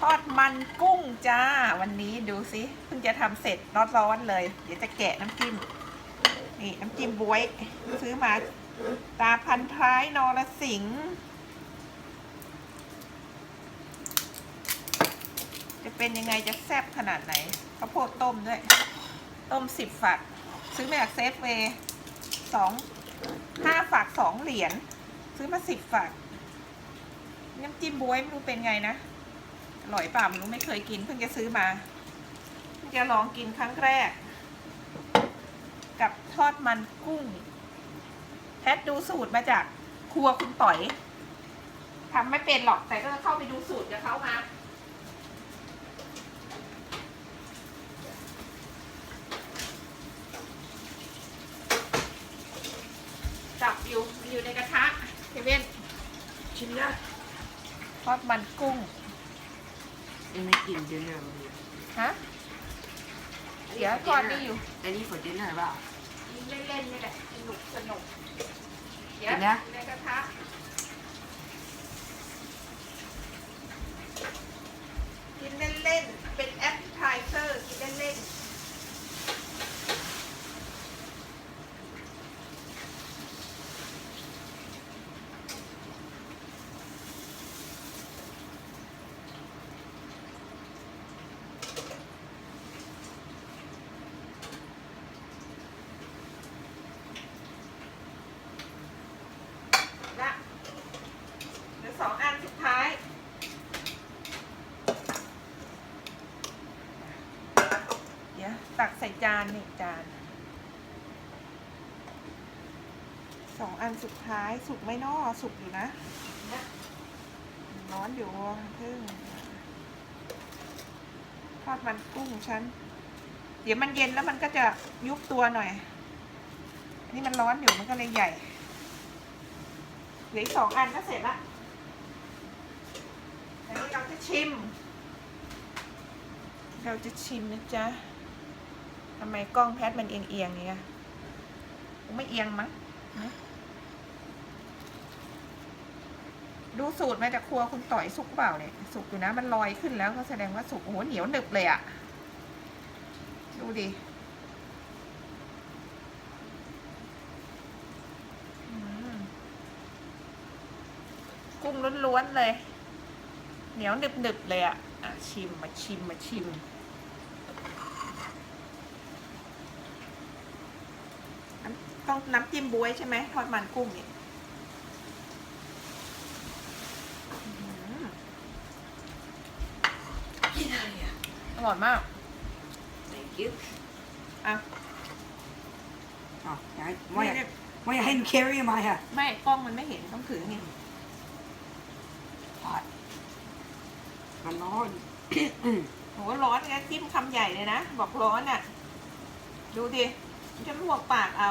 ทอดมันกุ้งจ้า วันนี้ดูสิเพิ่งจะทำเสร็จร้อนๆเลย เดี๋ยวจะแกะน้ำจิ้ม นี่น้ำจิ้มบวย ซื้อมาตาพันท้ายนรสิงห์จะเป็นยังไงจะแซ่บขนาดไหนข้าวโพดต้มด้วย ต้มสิบฝัก ซื้อมาจากเซฟเวย์สองห้าฝักสองเหรียญ ซื้อมาสิบฝัก น้ำจิ้มบวยไม่รู้เป็นไงนะ อร่อยเปล่าไม่รู้ไม่เคยกินเพิ่งจะซื้อมาเพิ่งจะลองกินครั้งแรก กับทอดมันกุ้งแพทดูสูตรมาจากครัวคุณต่อยทำไม่เป็นหรอกแต่ก็เข้าไปดูสูตรกับเขามาจับอยู่มันอยู่ในกระทะเฮเว่นชิมนะทอดมันกุ้ง ยังไม่กิน dinner เลยฮะเดี๋ยวก่อนนี่อยู่อันนี้ for dinner เปล่ากินเล่นๆนี่แหละสนุกสนุกเดี๋ยวกินนะในกระทะกินเล่นๆเป็นแอปเปิลเซอร์กินเล่นๆละเหลือสองอันสุดท้าย เดี๋ยว ตักใส่จานนี่จานสองอันสุดท้ายสุกไหม่นอสุกอยู่นะ ร้อนอยู่เพิ่งทอดมันกุ้งฉัน เดี๋ยวมันเย็นแล้วมันก็จะยุบตัวหน่อยนนี้มันร้อนอยู่มันก็เลยใหญ่ เหลืออีกสองอันก็เสร็จละอันนี้เราจะชิม เราจะชิมนะจ๊ะ ทำไมกล้องแพทมันเอียงเอียงๆเนี่ยไม่เอียงมั้งดูสูตรมาจากครัวคุณต่อยสุกเปล่าเนี่ยสุกอยู่นะมันลอยขึ้นแล้วก็แสดงว่าสุกโอ้โหเหนียวหนึบเลยอะดูดิกุ้งล้วนๆเลย เหนียวหนึบๆเลยอะอะชิมมาชิมมาชิมน้ำ ต้องน้ำจิ้มบวยใช่ไหมทอดมันกุ้งเนี่ยอื้อหือกินอะไรอะ อร่อยมาก thank you อะอ๋ออยากให้ไม่อยากนี่ไม่อยากให้หนู carry มาอะไม่กล้องมันไม่เห็นต้องถือนี่ hot มันร้อนโหร้อนไงจิ้มคำใหญ่เลยนะ บอกร้อนอะ ดูดิมันจะลวกปากเอา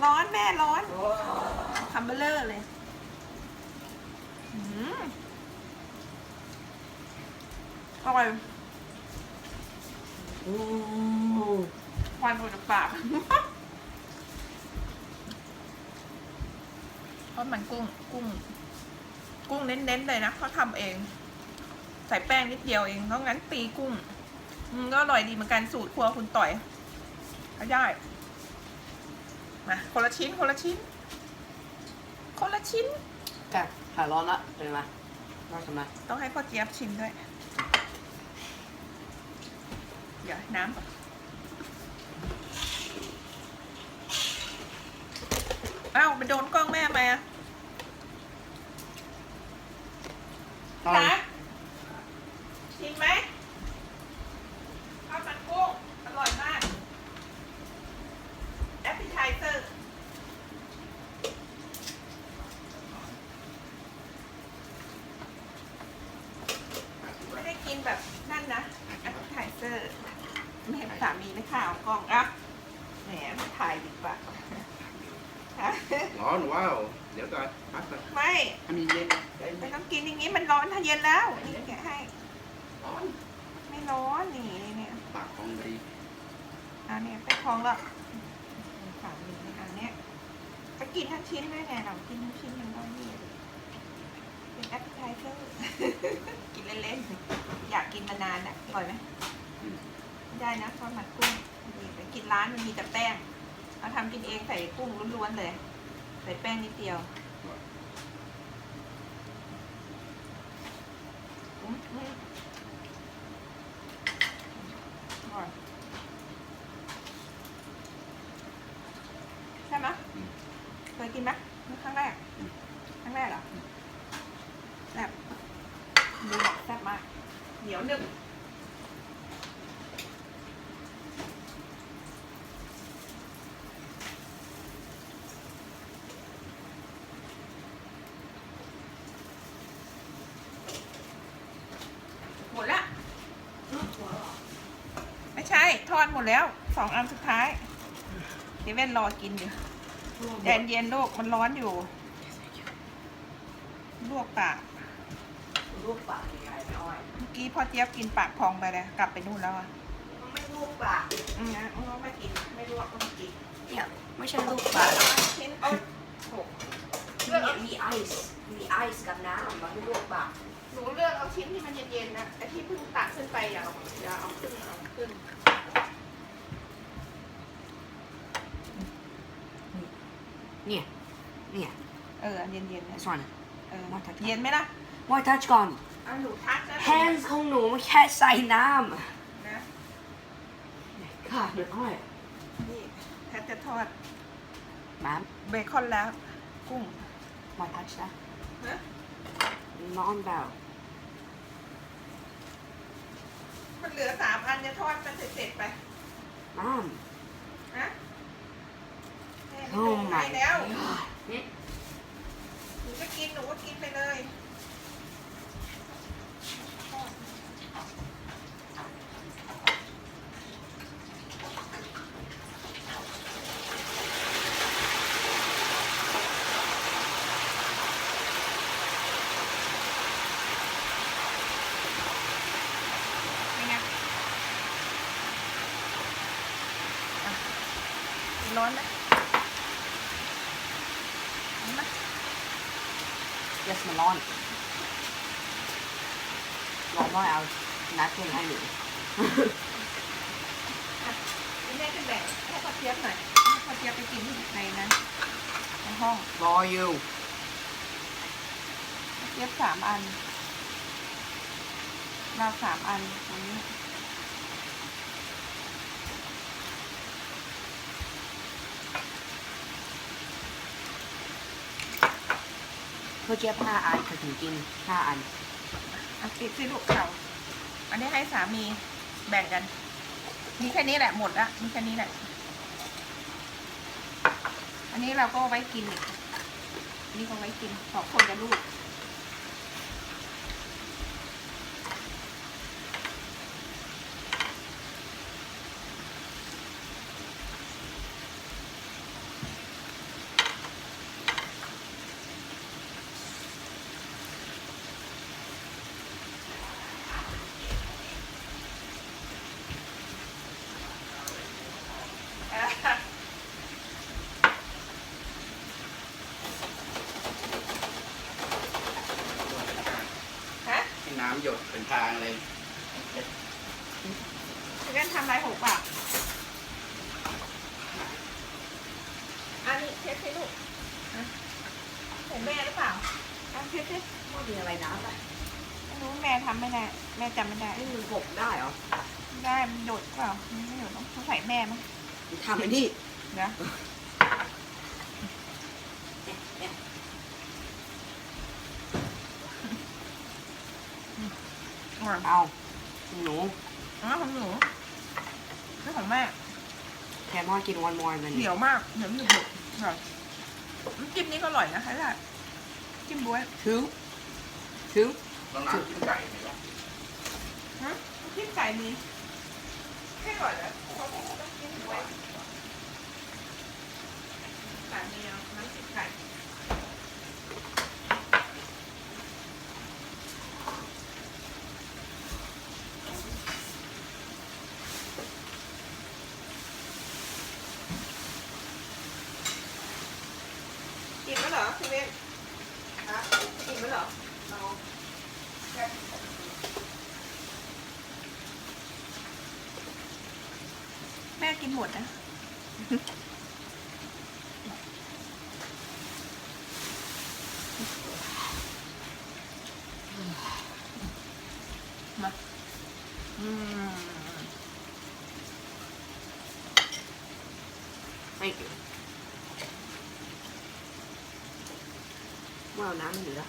ร้อนแม่ร้อนคำเบลเลอร์เลยอื้อร่อยโอ้ควันออกจากปากทอดมันกุ้ง กุ้ง กุ้งเน้นๆเลยนะเขาทำเอง ใส่แป้งนิดเดียวเองเพราะงั้นตีกุ้ง อืมก็อร่อยดีเหมือนกันสูตรครัวคุณต่อยก็ได้ มาคนละชิ้นคนละชิ้น คนละชิ้นแต่ถ่ายร้อนละเป็นไงร้อนทำไมต้องให้พ่อเจี๊ยบชิมด้วย เดี๋ยวน้ำก่อนอ้าวไปโดนกล้องแม่มาอะตอน นะชิมไหมข้าวมันกุ้งอร่อยมาก แอปเปิลไทเซอร์ ไม่ได้กินแบบนั่นนะแอปเปิลไทเซอร์ไม่เห็นสามีไม่ข่าวกล้องอะแหมไม่ถ่ายดีกว่าฮะ ร้อนว้าว เดี๋ยวก่อนพักก่อนไม่อันนี้เย็นไม่ต้องกินอย่างนี้มันร้อนถ้าเย็นแล้ว นี่แกะให้ ร้อนไม่ร้อนนี่เนี่ยปากของดีอันนี้ไปคลองแล้วสามีอันเนี้ยไปกินทั้งชิ้นได้ไงเรากินทั้งชิ้นมันก็นี่เป็นแอปเปิลไทเซอร์กินเล่นๆอยากกินมานานอะอร่อยไหมอืมได้นะทอดมันกุ้งดีไปกินร้านมันมีแต่แป้งเราทำกินเองใส่กุ้งล้วนๆเลย ใส่แป้งนิดเดียวอร่อยใช่ไหมอืมเคยกินไหมนี่ครั้งแรก ครั้งแรกเหรอแซ่บดูบอกแซ่บมาก เหนียวหนึบหมดละ ไม่ใช่ ท อดหมดแล้วสองอันสุดท้ายเดเว่นรอกินอยู่เย็นเย็นๆลูกมันร้อนอยู่ลวกปากลูกปากยังไงอ้อยเมื่อกี้พ่อเจี๊ยบกินปากพองไปเลยกลับไปนู่นแล้วอะไม่ลูกปากอืมนะเอาไม่กินไม่ลวกก็ไม่กินเนี่ยไม่ใช่ลูกปากชิ้นเอาหกเนี่ยมีไอซ์ มีไอซ์กับน้ำมันไม่ลูกปากหนูเลือกเอาชิ้นที่มันเย็นๆนะไอ้ที่เพิ่งตักขึ้นไปอย่าเอาอย่าเอาขึ้นเอาขึ้นเนี่ย เนี่ยเอออันเย็นๆนะ this one เออมาทักเย็นไหมล่ะว่าทัชก่อนเอาหนูทักนะ hands ของหนูมันแค่ใส่น้นะำค่ะเดี๋ยวอ้อยนี่แพทจะทอดแม่เบคอนแล้ว กุ้งว่าทัชนะ นะนอนแบบมันเหลือสามอันจะทอดมันเสร็จๆไปน้นะแม่ำไม่โอ้ต้อง my ให้แล้ว god หนูจะกินหนูก็กินไปเลย ร้อนไหมร้อนไหม yes มันร้อนร้อนว่าเอานัดเพลงให้หนูแม่จะแบ่งให้พ่อเจี๊ยบหน่อยให้พ่อเจี๊ยบไปกินในนั้นในห้องรออยู่พ่อเจี๊ยบสามอันเราสามอันตรงนี้ อเจี๊ยบห้าอันถึงกินห้าอันเอาปิดสิลูกเขาอันนี้ให้สามีแบ่งกัน มีแค่นี้แหละหมดละมีแค่นี้แหละ อันนี้เราก็ไว้กินอีกอันนี่ก็ไว้กินสองคนกับลูก ฮะ ให้น้ำหยดเป็น ทางเลยเล่นทำลายหกอะอันนี้เช็ดให้ลูกนะของแม่หรือเปล่าอะเช็ดสิว่ามีอะไรน้ำอะไม่รู้แม่ทำไม่ได้แม่จำไม่ได้นี่มันหกได้เหรอได้มันหยดเปล่ามันไม่หยดต้องเขาใส่แม่มั้งทำไอ้นี่นะ ร่อยเอาหนูอ๋อของหนูนี่ของแม่แคมอนกินวันมอร์มันเหนียวมากเหนียวหนึบหนึบอร่อยน้ำจิ้มนี้ก็อร่อยนะใช่ไหมจิ้มบ๊วย two two ลองน้ำจิ้มไก่ไหมล่ะฮะน้ำจิ้มไก่มีให้ก่อนนะเขาบอกว่าต้องจิ้มบ๊วยไก่มีเอาน้ำจิ้มไก่กินแล้วเหรอพี่เวนฮะกินแล้วเหรอเรา กิน หมดนะมาอืมไม่เกินว่าเอาน้ำเหลือ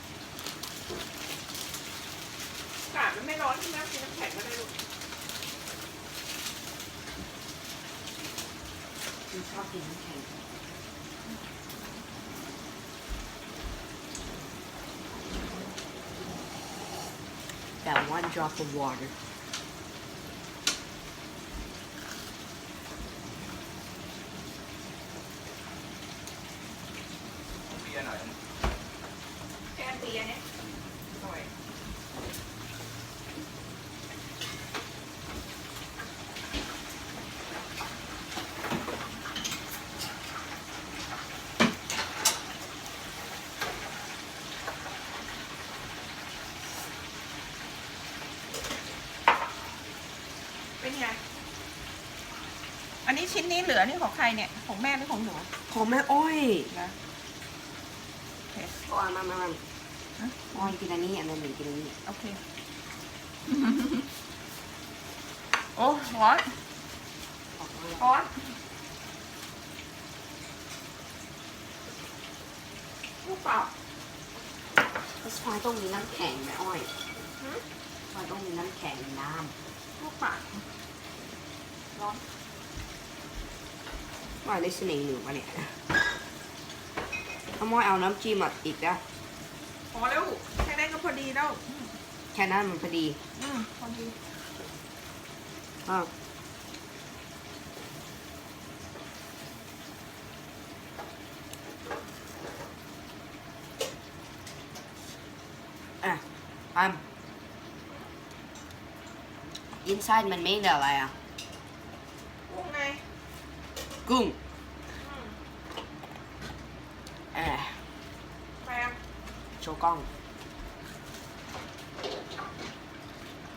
อากาศมันไม่ร้อนใช่ไหมกินน้ำแข็งก็ได้ลูก คือชอบกินน้ำแข็ง That one drop of water. เบียร์หน่อย แค่เบียร์เนี่ยหน่อย เป็นไง อันนี้ชิ้นนี้เห ลือนี่ของใครเนี่ย ของแม่หรือของหนูของแม่อ้อยนะก็เอามามามาอ้อยกินอันนี้อันนั้นหนึ่งกินอันนี้โอเค โอ้ร้อนออกมาร้อนลูกเปล่าแล้วซอยต้องมีน้ำแข็งแม่อ้อยหืมซอยต้องมีน้ำแข็งน้ลูกเปล่าร้อนำ ว่า listening อยู่ปะเนี่ยถ้าม้อยเอาน้ำจิ้มอะอีกนะพอแล้วแค่นั้นก็พอดีแล้วอืมแค่นั้นมันพอดีอืมพอดีอะอะอัม inside มันไม่ได้อะไรอะกุ้งไง Cung. À. Cho con.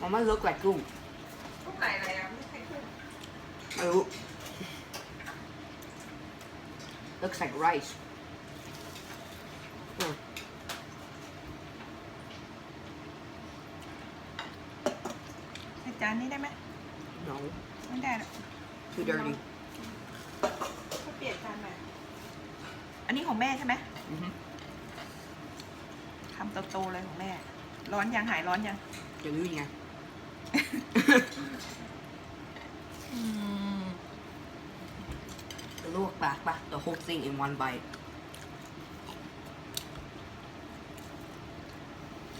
Mama look like cung. Lúc Ừ. Looks like rice. Ừ. Chán đi đây mẹ. No. Too dirty. No. ไม่ได้หรอก too dirty ก็เปลี่ยนจานใหม่อันนี้ของแม่ใช่ไหมอือฮึคำโตๆเลยของแม่ ร้อนยังหายร้อนยัง จะรู้ยังไง อืมจะลวกปากปะ the whole thing in one bite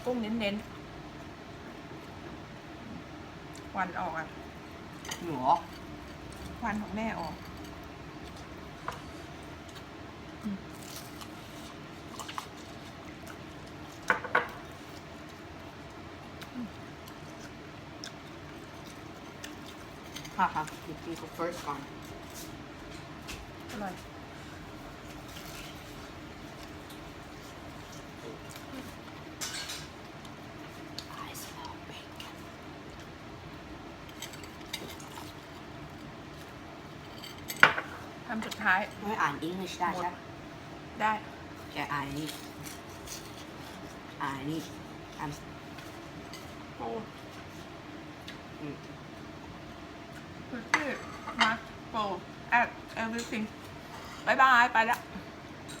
กุ้งเน้นๆควันออกอะ หนูควันของแม่ออก อืมฮ่าฮ่า you can go first one อร่อย I smell bacon คำสุดท้าย ไม่อ่าน English ได้ใช่ไหม ได้แกอ่านนี่อ่านนี่อ่านโอ้อืมคือชื่อมาโปร at everything บายบาย ไปแล้ว